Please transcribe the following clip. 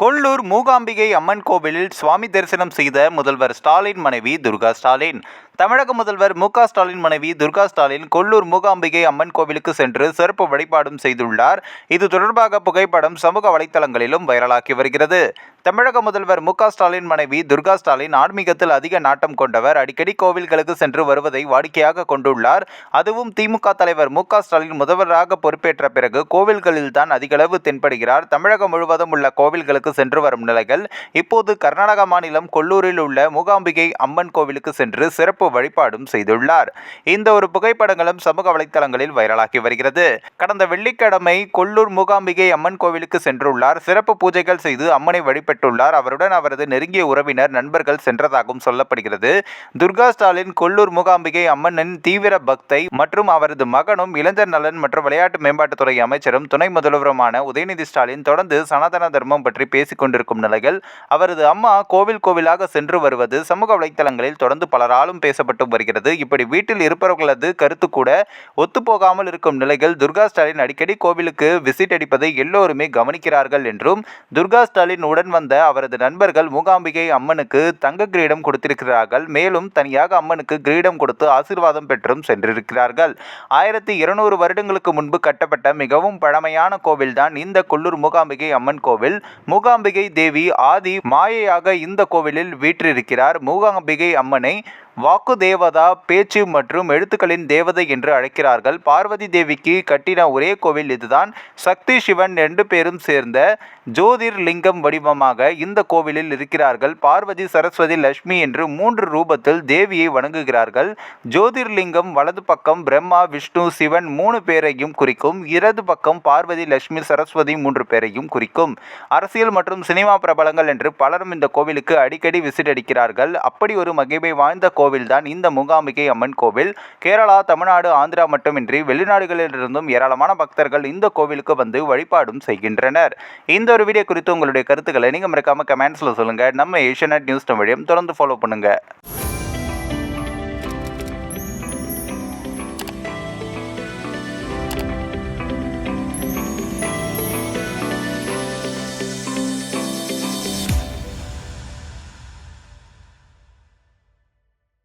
கொல்லூர் மூகாம்பிகை அம்மன் கோவிலில் சுவாமி தரிசனம் செய்த முதல்வர் ஸ்டாலின் மனைவி துர்கா ஸ்டாலின். தமிழக முதல்வர் மு ஸ்டாலின் மனைவி துர்கா ஸ்டாலின் கொல்லூர் மூகாம்பிகை அம்மன் கோவிலுக்கு சென்று சிறப்பு வழிபாடும் செய்துள்ளார். இது தொடர்பாக புகைப்படம் சமூக வலைத்தளங்களிலும் வைரலாகி வருகிறது. தமிழக முதல்வர் மு ஸ்டாலின் மனைவி துர்கா ஸ்டாலின் ஆன்மீகத்தில் அதிக நாட்டம் கொண்டவர். அடிக்கடி கோவில்களுக்கு சென்று வருவதை வாடிக்கையாக கொண்டுள்ளார். அதுவும் திமுக தலைவர் மு ஸ்டாலின் முதல்வராக பொறுப்பேற்ற பிறகு கோவில்களில் தான் அதிகளவு தென்படுகிறார். தமிழகம் முழுவதும் உள்ள கோவில்களுக்கு சென்று வரும் நிலைகள் இப்போது கர்நாடக மாநிலம் கொல்லூரில் உள்ள மூகாம்பிகை அம்மன் கோவிலுக்கு சென்று சிறப்பு வழிபாடும் செய்துள்ளார். இந்த ஒரு புகைப்படங்களும் சமூக வலைத்தளங்களில் வைரலாகி வருகிறது. கடந்த வெள்ளிக்கிழமை கொல்லூர் மூகாம்பிகை அம்மன் கோவிலுக்கு சென்றுள்ளார். சிறப்பு பூஜைகள் செய்து அம்மனை வழிபட்டுள்ளார். அவருடன் அவரது நெருங்கிய உறவினர் நண்பர்கள் சென்றதாகவும் சொல்லப்படுகிறது. துர்கா ஸ்டாலின் கொல்லூர் மூகாம்பிகை அம்மனின் தீவிர பக்தை மற்றும் அவரது மகனும் இளைஞர் நலன் மற்றும் விளையாட்டு மேம்பாட்டுத்துறை அமைச்சரும் துணை முதல்வருமான உதயநிதி ஸ்டாலின் தொடர்ந்து சனாதன தர்மம் பற்றி பேசிக் கொண்டிருக்கும் நிலையில் அவரது அம்மா கோவில் கோவிலாக சென்று வருவது சமூக வலைத்தளங்களில் தொடர்ந்து பலராலும் பேசப்பட்டு வருகிறது. இப்படி வீட்டில் இருப்பவர்களது கருத்து கூட ஒத்துப்போகாமல் இருக்கும் நிலையில் துர்கா ஸ்டாலின் அடிக்கடி கோவிலுக்கு விசிட் அடிப்பதை எல்லோருமே கவனிக்கிறார்கள் என்றும் துர்கா ஸ்டாலின் உடன் வந்த அவரது நண்பர்கள் மூகாம்பிகை அம்மனுக்கு தங்க கிரீடம் கொடுத்திருக்கிறார்கள். மேலும் தனியாக அம்மனுக்கு கிரீடம் கொடுத்து ஆசீர்வாதம் பெற்றும் சென்றிருக்கிறார்கள். ஆயிரத்தி இருநூறு வருடங்களுக்கு முன்பு கட்டப்பட்ட மிகவும் பழமையான கோவில்தான் இந்த கொல்லூர் மூகாம்பிகை அம்மன் கோவில். மூகாம்பிகை தேவி ஆதி மாயையாக இந்த கோவிலில் வீற்றிருக்கிறார். மூகாம்பிகை அம்மனை வாக்கு தேவதா பேச்சு மற்றும் எழுத்துக்களின் தேவதை என்று அழைக்கிறார்கள். பார்வதி தேவிக்கு கட்டின ஒரே கோவில் இதுதான். சக்தி சிவன் ரெண்டு பேரும் சேர்ந்த ஜோதிர் லிங்கம் வடிவமாக இந்த கோவிலில் இருக்கிறார்கள். பார்வதி சரஸ்வதி லட்சுமி என்று மூன்று ரூபத்தில் தேவியை வணங்குகிறார்கள். ஜோதிர்லிங்கம் வலது பக்கம் பிரம்மா விஷ்ணு சிவன் மூணு பேரையும் குறிக்கும். இடது பக்கம் பார்வதி லட்சுமி சரஸ்வதி மூன்று பேரையும் குறிக்கும். அரசியல் மற்றும் சினிமா பிரபலங்கள் என்று பலரும் இந்த கோவிலுக்கு அடிக்கடி விசிட் அடிக்கிறார்கள். அப்படி ஒரு மகிமை வாய்ந்த கோவில்தான் இந்த மூகாம்பிகை அம்மன் கோவில். கேரளா தமிழ்நாடு ஆந்திரா மட்டுமின்றி வெளிநாடுகளிலிருந்தும் ஏராளமான பக்தர்கள் இந்த கோவிலுக்கு வந்து வழிபாடும் செய்கின்றனர். இந்த ஒரு வீடியோ குறித்து உங்களுடைய கருத்துக்களை நீங்கள் மறக்காமல் கமெண்ட்ஸில் சொல்லுங்கள் நம்ம ஏஷியநெட் நியூஸ் தமிழையும் தொடர்ந்து ஃபாலோ பண்ணுங்கள்